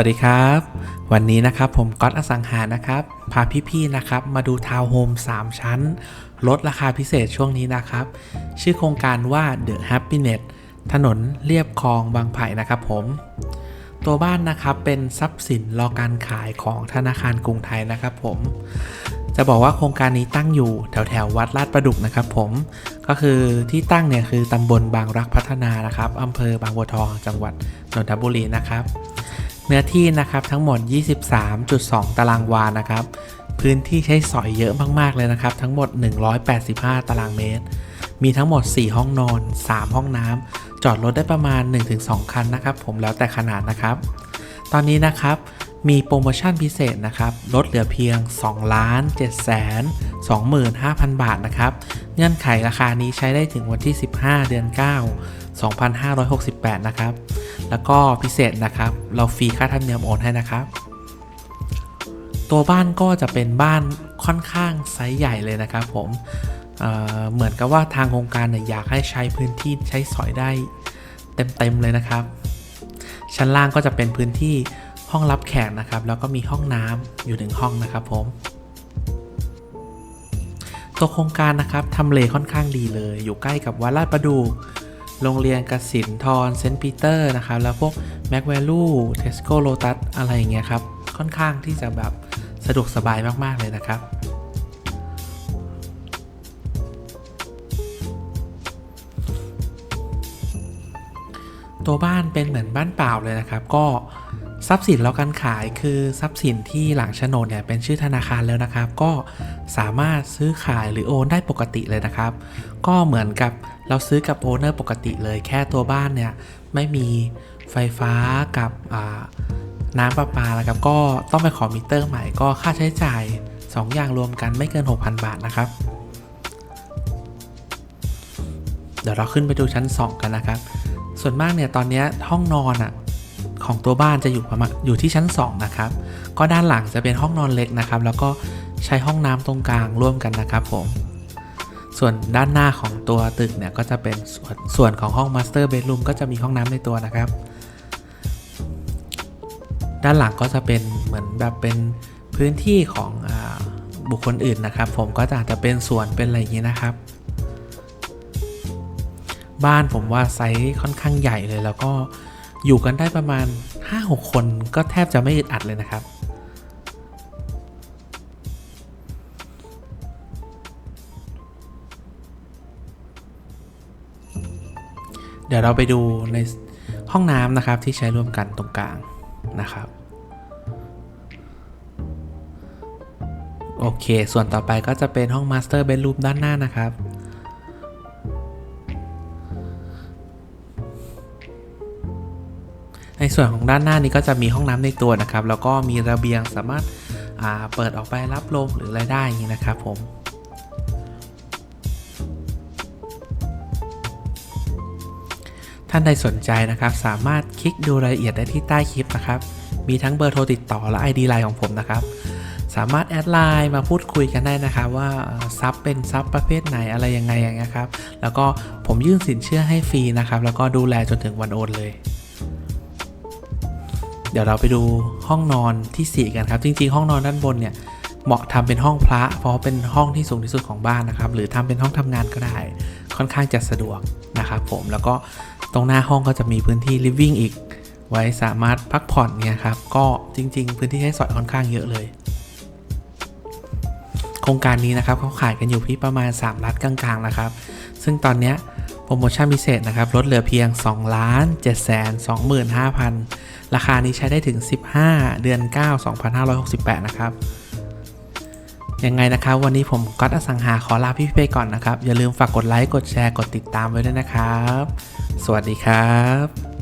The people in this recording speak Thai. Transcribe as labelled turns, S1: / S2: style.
S1: วัสดีครับ วันนี้นะครับผมก๊อตอสังหานะครับ พาพี่ๆนะครับ มาดูทาวน์โฮม 3 ชั้น ลดราคาพิเศษช่วงนี้นะครับ ชื่อโครงการว่า The Happiness ถนนเรียบคลองบางไผ่นะครับผม ตัวบ้านนะครับเป็นทรัพย์สินรอการขายของธนาคารกรุงไทยนะครับผม จะบอกว่าโครงการนี้ตั้งอยู่แถวแถวๆวัดลาดประดุกนะครับผม ก็คือที่ตั้งเนี่ยคือตำบลบางรักพัฒนานะครับอำเภอบางบัวทองจังหวัดนนทบุรีนะครับ เนื้อที่นะครับทั้งหมด 23.2 ตารางวานะครับ พื้นที่ใช้สอยเยอะมากๆเลยนะครับ ทั้งหมด 185 ตารางเมตร มีทั้งหมด 4 ห้องนอน 3 ห้องน้ำ จอดรถได้ประมาณ 1-2 คันนะครับ ผมแล้วแต่ขนาดนะครับ ตอนนี้นะครับมีโปรโมชั่นพิเศษนะครับ ลดเหลือเพียง 2 ล้าน7 2 5 0 0 0 บาทนะครับ เงื่อนไขราคานี้ใช้ได้ถึงวันที่ 15 เดือน 9 2568 นะครับ แล้วก็พิเศษนะครับ เราฟรีค่าธรรมเนียมโอนให้นะครับ ตัวบ้านก็จะเป็นบ้านค่อนข้างไซส์ใหญ่เลยนะครับผมเเหมือนกับว่าทางโครงการเนี่ยอยากให้ใช้พื้นที่ใช้สอยได้เต็มๆเลยนะครับ ชั้นล่างก็จะเป็นพื้นที่ห้องรับแขกนะครับ แล้วก็มีห้องน้ำอยู่หนึ่งห้องนะครับผมตัวโครงการนะครับทำเลค่อนข้างดีเลย อยู่ใกล้กับวัดลาดประดูก โรงเรียนกสินทรเซนต์ปีเตอร์นะครับ แล้วพวกแม็กแวลูเทสโก้โลตัสอะไรอย่างเงี้ยครับ ค่อนข้างที่จะแบบสะดวกสบายมาก ๆ เลยนะครับตัวบ้านเป็นเหมือนบ้านเปล่าเลยนะครับ ก็ ทรัพย์สินเราการขายคือทรัพย์สินที่หลังโฉนดเนี่ยเป็นชื่อธนาคารแล้วนะครับ ก็สามารถซื้อขายหรือโอนได้ปกติเลยนะครับ ก็เหมือนกับเราซื้อกับโอนเนอร์ปกติเลยแค่ตัวบ้านเนี่ยไม่มีไฟฟ้ากับน้ำประปาแล้วครับก็ต้องไปขอมิเตอร์ใหม่ก็ค่าใช้จ่าย 2 อย่างรวมกันไม่เกิน 6,000 บาทนะครับ เดี๋ยวเราขึ้นไปดูชั้น 2 กันนะครับ ส่วนมากเนี่ยตอนนี้ห้องนอนอะ ของตัวบ้านจะอยู่ประมาณอยู่ที่ชั้น 2 นะครับ ก็ด้านหลังจะเป็นห้องนอนเล็กนะครับ แล้วก็ใช้ห้องน้ำตรงกลางร่วมกันนะครับผมส่วนด้านหน้าของตัวตึกเนี่ยก็จะเป็นส่วนส่วนของห้องมาสเตอร์เบดรูมก็จะมีห้องน้ำในตัวนะครับ ด้านหลังก็จะเป็นเหมือนแบบเป็นพื้นที่ของอบุคคลอื่นนะครับ ผมก็จะอาจจะเป็นสวนเป็นอะไรอย่างนี้นะครับ บ้านผมว่าไซส์ค่อนข้างใหญ่เลยแล้วก็ อยู่กันได้ประมาณ 5-6 คนก็แทบจะไม่อึดอัดเลยนะครับ เดี๋ยวเราไปดูในห้องน้ำนะครับที่ใช้ร่วมกันตรงกลางนะครับ โอเค ส่วนต่อไปก็จะเป็นห้องมาสเตอร์เบดรูมด้านหน้านะครับ ส่วนของด้านหน้านี้ก็จะมีห้องน้ำในตัวนะครับ แล้วก็มีระเบียงสามารถาเปิดออกไปรับลมหรืออะไรได้นี้นะครับผมท่านใดสนใจนะครับ สามารถคลิกดูรายละเอียดได้ที่ใต้คลิปนะครับ มีทั้งเบอร์โทรติดต่อและ ID ไลน์ของผมนะครับ สามารถแอดไลน์มาพูดคุยกันได้นะครับว่าซับเป็นซับประเภทไหนอะไรยังไงอย่างเงี้ยครับ แล้วก็ผมยื่นสินเชื่อให้ฟรีนะครับ แล้วก็ดูแลจนถึงวันโอนเลย ดี๋ยวเราไปดูห้องนอนที่ 4 กันครับ จริง ๆ ห้องนอนด้านบนเนี่ยเหมาะทำเป็นห้องพระ เพราะว่าเป็นห้องที่สูงที่สุดของบ้านนะครับ หรือทำเป็นห้องทำงานก็ได้ ค่อนข้างจะสะดวกนะครับผมแล้วก็ตรงหน้าห้องก็จะมีพื้นที่ living อีก ไว้สามารถพักผ่อนเนี่ยครับ ก็จริง ๆ พื้นที่ให้สอยค่อนข้างเยอะเลย โครงการนี้นะครับเขาขายกันอยู่ที่ประมาณ 3 ล้านกลางๆนะครับ ซึ่งตอนเนี้ย โปรโมชั่นพิเศษนะครับ ลดเหลือเพียง 2 ล้าน7แสน25,000 ราคานี้ใช้ได้ถึง 15 เดือน 9 2568 นะครับ ยังไงนะครับ วันนี้ผมก๊อตอสังหาขอลาพี่ๆไปก่อนนะครับ อย่าลืมฝากกดไลค์ กดแชร์ กดติดตามไว้ด้วยนะครับ สวัสดีครับ